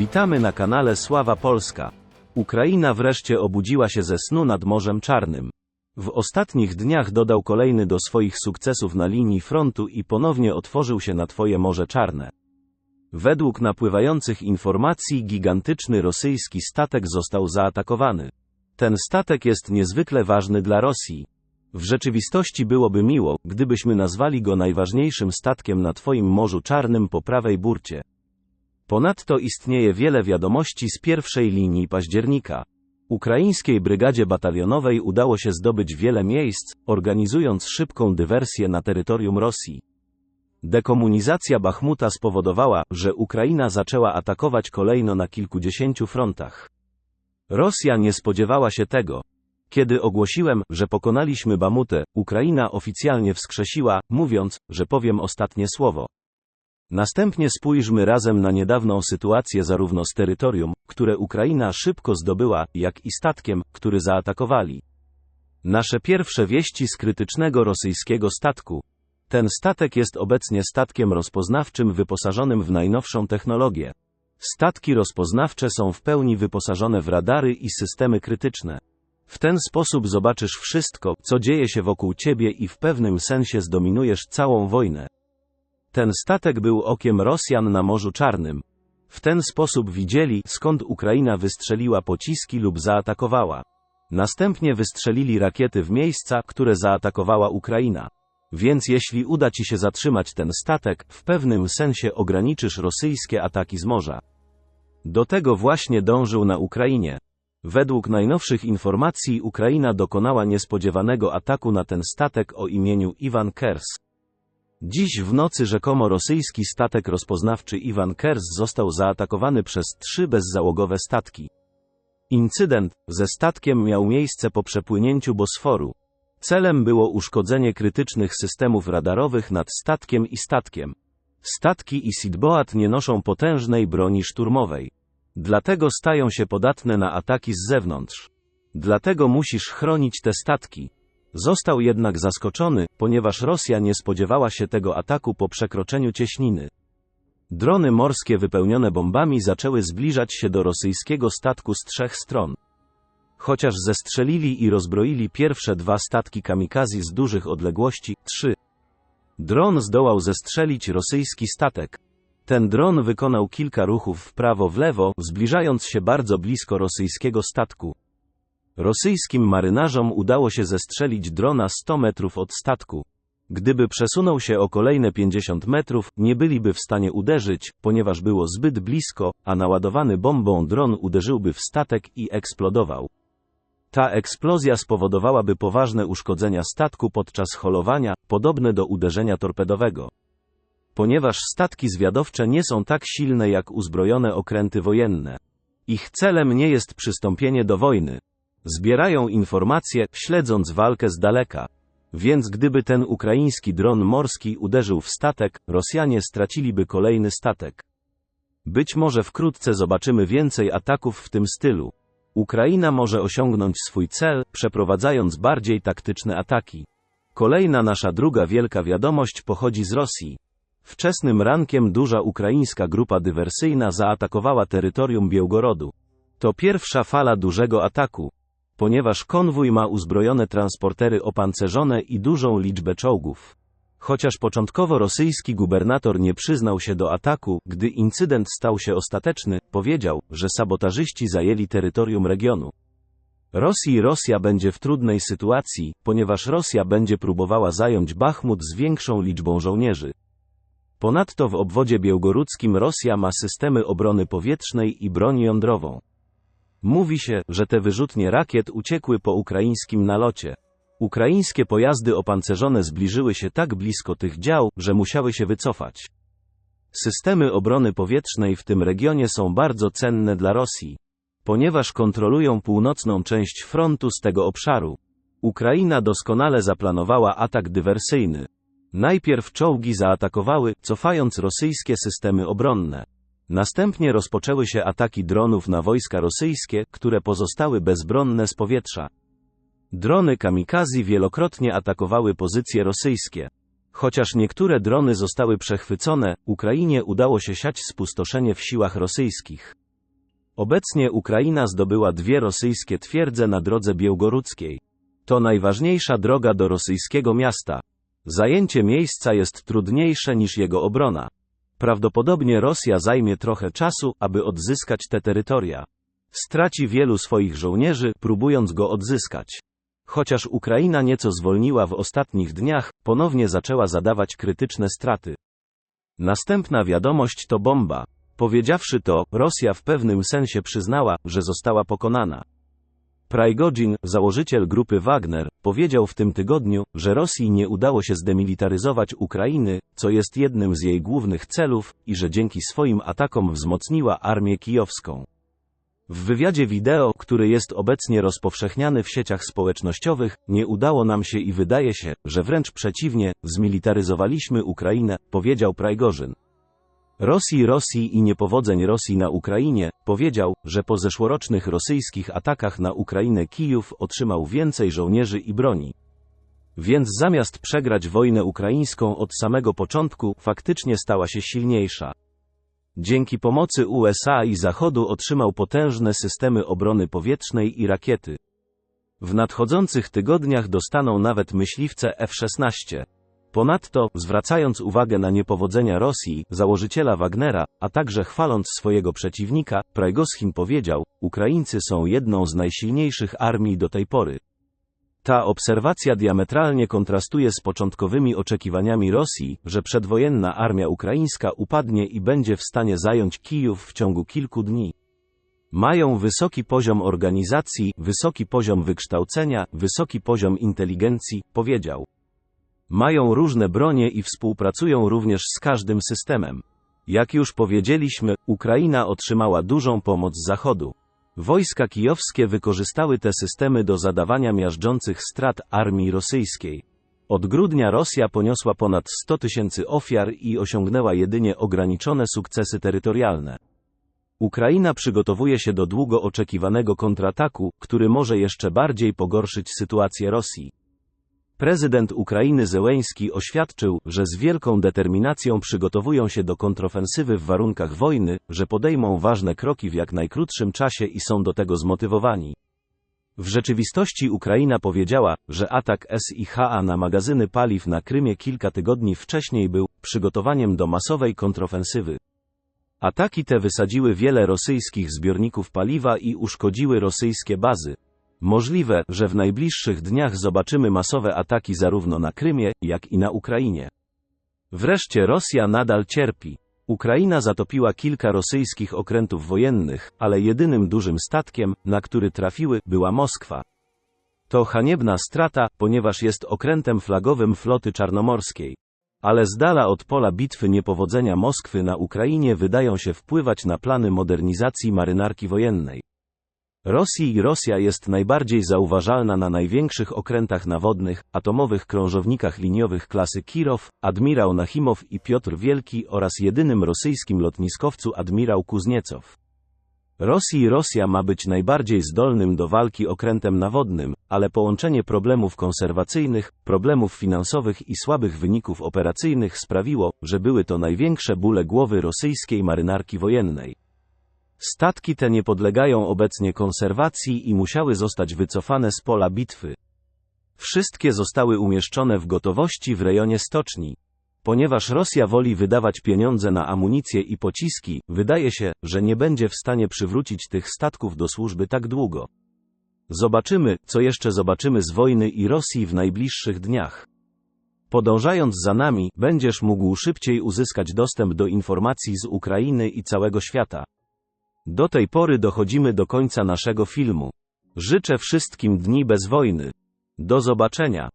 Witamy na kanale Sława Polska. Ukraina wreszcie obudziła się ze snu nad Morzem Czarnym. W ostatnich dniach dodał kolejny do swoich sukcesów na linii frontu i ponownie otworzył się na Twoje Morze Czarne. Według napływających informacji gigantyczny rosyjski statek został zaatakowany. Ten statek jest niezwykle ważny dla Rosji. W rzeczywistości byłoby miło, gdybyśmy nazwali go najważniejszym statkiem na Twoim Morzu Czarnym po prawej burcie. Ponadto istnieje wiele wiadomości z pierwszej linii października. Ukraińskiej brygadzie batalionowej udało się zdobyć wiele miejsc, organizując szybką dywersję na terytorium Rosji. Dekomunizacja Bachmuta spowodowała, że Ukraina zaczęła atakować kolejno na kilkudziesięciu frontach. Rosja nie spodziewała się tego. Kiedy ogłosiłem, że pokonaliśmy Bamutę, Ukraina oficjalnie wskrzesiła, mówiąc, że powiem ostatnie słowo. Następnie spójrzmy razem na niedawną sytuację zarówno z terytorium, które Ukraina szybko zdobyła, jak i statkiem, który zaatakowali. Nasze pierwsze wieści z krytycznego rosyjskiego statku. Ten statek jest obecnie statkiem rozpoznawczym wyposażonym w najnowszą technologię. Statki rozpoznawcze są w pełni wyposażone w radary i systemy krytyczne. W ten sposób zobaczysz wszystko, co dzieje się wokół ciebie i w pewnym sensie zdominujesz całą wojnę. Ten statek był okiem Rosjan na Morzu Czarnym. W ten sposób widzieli, skąd Ukraina wystrzeliła pociski lub zaatakowała. Następnie wystrzelili rakiety w miejsca, które zaatakowała Ukraina. Więc jeśli uda ci się zatrzymać ten statek, w pewnym sensie ograniczysz rosyjskie ataki z morza. Do tego właśnie dążył na Ukrainie. Według najnowszych informacji Ukraina dokonała niespodziewanego ataku na ten statek o imieniu Iwan Kers. Dziś w nocy rzekomo rosyjski statek rozpoznawczy Iwan Kers został zaatakowany przez trzy bezzałogowe statki. Incydent ze statkiem miał miejsce po przepłynięciu Bosforu. Celem było uszkodzenie krytycznych systemów radarowych nad statkiem i statkiem. Statki i Sidboat nie noszą potężnej broni szturmowej. Dlatego stają się podatne na ataki z zewnątrz. Dlatego musisz chronić te statki. Został jednak zaskoczony, ponieważ Rosja nie spodziewała się tego ataku po przekroczeniu cieśniny. Drony morskie wypełnione bombami zaczęły zbliżać się do rosyjskiego statku z trzech stron. Chociaż zestrzelili i rozbroili pierwsze dwa statki kamikazi z dużych odległości, trzy. Dron zdołał zestrzelić rosyjski statek. Ten dron wykonał kilka ruchów w prawo w lewo, zbliżając się bardzo blisko rosyjskiego statku. Rosyjskim marynarzom udało się zestrzelić drona 100 metrów od statku. Gdyby przesunął się o kolejne 50 metrów, nie byliby w stanie uderzyć, ponieważ było zbyt blisko, a naładowany bombą dron uderzyłby w statek i eksplodował. Ta eksplozja spowodowałaby poważne uszkodzenia statku podczas holowania, podobne do uderzenia torpedowego. Ponieważ statki zwiadowcze nie są tak silne jak uzbrojone okręty wojenne. Ich celem nie jest przystąpienie do wojny. Zbierają informacje, śledząc walkę z daleka. Więc gdyby ten ukraiński dron morski uderzył w statek, Rosjanie straciliby kolejny statek. Być może wkrótce zobaczymy więcej ataków w tym stylu. Ukraina może osiągnąć swój cel, przeprowadzając bardziej taktyczne ataki. Kolejna nasza druga wielka wiadomość pochodzi z Rosji. Wczesnym rankiem duża ukraińska grupa dywersyjna zaatakowała terytorium Białgorodu. To pierwsza fala dużego ataku. Ponieważ konwój ma uzbrojone transportery opancerzone i dużą liczbę czołgów. Chociaż początkowo rosyjski gubernator nie przyznał się do ataku, gdy incydent stał się ostateczny, powiedział, że sabotażyści zajęli terytorium regionu. Rosji Rosja będzie w trudnej sytuacji, ponieważ Rosja będzie próbowała zająć Bachmut z większą liczbą żołnierzy. Ponadto w obwodzie białgorudzkim Rosja ma systemy obrony powietrznej i broń jądrową. Mówi się, że te wyrzutnie rakiet uciekły po ukraińskim nalocie. Ukraińskie pojazdy opancerzone zbliżyły się tak blisko tych dział, że musiały się wycofać. Systemy obrony powietrznej w tym regionie są bardzo cenne dla Rosji, ponieważ kontrolują północną część frontu z tego obszaru. Ukraina doskonale zaplanowała atak dywersyjny. Najpierw czołgi zaatakowały, cofając rosyjskie systemy obronne. Następnie rozpoczęły się ataki dronów na wojska rosyjskie, które pozostały bezbronne z powietrza. Drony kamikazi wielokrotnie atakowały pozycje rosyjskie. Chociaż niektóre drony zostały przechwycone, Ukrainie udało się siać spustoszenie w siłach rosyjskich. Obecnie Ukraina zdobyła dwie rosyjskie twierdze na drodze białgorodzkiej. To najważniejsza droga do rosyjskiego miasta. Zajęcie miejsca jest trudniejsze niż jego obrona. Prawdopodobnie Rosja zajmie trochę czasu, aby odzyskać te terytoria. Straci wielu swoich żołnierzy, próbując go odzyskać. Chociaż Ukraina nieco zwolniła w ostatnich dniach, ponownie zaczęła zadawać krytyczne straty. Następna wiadomość to bomba. Powiedziawszy to, Rosja w pewnym sensie przyznała, że została pokonana. Prajgodzin, założyciel grupy Wagner, powiedział w tym tygodniu, że Rosji nie udało się zdemilitaryzować Ukrainy, co jest jednym z jej głównych celów, i że dzięki swoim atakom wzmocniła armię kijowską. W wywiadzie wideo, który jest obecnie rozpowszechniany w sieciach społecznościowych, nie udało nam się i wydaje się, że wręcz przeciwnie, zmilitaryzowaliśmy Ukrainę, powiedział Prajgorzyn. Rosji Rosji i niepowodzeń Rosji na Ukrainie, powiedział, że po zeszłorocznych rosyjskich atakach na Ukrainę Kijów otrzymał więcej żołnierzy i broni. Więc zamiast przegrać wojnę ukraińską od samego początku, faktycznie stała się silniejsza. Dzięki pomocy USA i Zachodu otrzymał potężne systemy obrony powietrznej i rakiety. W nadchodzących tygodniach dostaną nawet myśliwce F-16. Ponadto, zwracając uwagę na niepowodzenia Rosji, założyciela Wagnera, a także chwaląc swojego przeciwnika, Prajgoschin powiedział, Ukraińcy są jedną z najsilniejszych armii do tej pory. Ta obserwacja diametralnie kontrastuje z początkowymi oczekiwaniami Rosji, że przedwojenna armia ukraińska upadnie i będzie w stanie zająć Kijów w ciągu kilku dni. Mają wysoki poziom organizacji, wysoki poziom wykształcenia, wysoki poziom inteligencji, powiedział. Mają różne bronie i współpracują również z każdym systemem. Jak już powiedzieliśmy, Ukraina otrzymała dużą pomoc z Zachodu. Wojska kijowskie wykorzystały te systemy do zadawania miażdżących strat armii rosyjskiej. Od grudnia Rosja poniosła ponad 100 tysięcy ofiar i osiągnęła jedynie ograniczone sukcesy terytorialne. Ukraina przygotowuje się do długo oczekiwanego kontrataku, który może jeszcze bardziej pogorszyć sytuację Rosji. Prezydent Ukrainy Zełeński oświadczył, że z wielką determinacją przygotowują się do kontrofensywy w warunkach wojny, że podejmą ważne kroki w jak najkrótszym czasie i są do tego zmotywowani. W rzeczywistości Ukraina powiedziała, że atak SIHA na magazyny paliw na Krymie kilka tygodni wcześniej był przygotowaniem do masowej kontrofensywy. Ataki te wysadziły wiele rosyjskich zbiorników paliwa i uszkodziły rosyjskie bazy. Możliwe, że w najbliższych dniach zobaczymy masowe ataki zarówno na Krymie, jak i na Ukrainie. Wreszcie Rosja nadal cierpi. Ukraina zatopiła kilka rosyjskich okrętów wojennych, ale jedynym dużym statkiem, na który trafiły, była Moskwa. To haniebna strata, ponieważ jest okrętem flagowym floty czarnomorskiej. Ale z dala od pola bitwy niepowodzenia Moskwy na Ukrainie wydają się wpływać na plany modernizacji marynarki wojennej. Rosji Rosja jest najbardziej zauważalna na największych okrętach nawodnych, atomowych krążownikach liniowych klasy Kirow, admirał Nachimow i Piotr Wielki oraz jedynym rosyjskim lotniskowcu admirał Kuzniecow. Rosji Rosja ma być najbardziej zdolnym do walki okrętem nawodnym, ale połączenie problemów konserwacyjnych, problemów finansowych i słabych wyników operacyjnych sprawiło, że były to największe bóle głowy rosyjskiej marynarki wojennej. Statki te nie podlegają obecnie konserwacji i musiały zostać wycofane z pola bitwy. Wszystkie zostały umieszczone w gotowości w rejonie stoczni. Ponieważ Rosja woli wydawać pieniądze na amunicję i pociski, wydaje się, że nie będzie w stanie przywrócić tych statków do służby tak długo. Zobaczymy, co jeszcze zobaczymy z wojny i Rosji w najbliższych dniach. Podążając za nami, będziesz mógł szybciej uzyskać dostęp do informacji z Ukrainy i całego świata. Do tej pory dochodzimy do końca naszego filmu. Życzę wszystkim dni bez wojny. Do zobaczenia.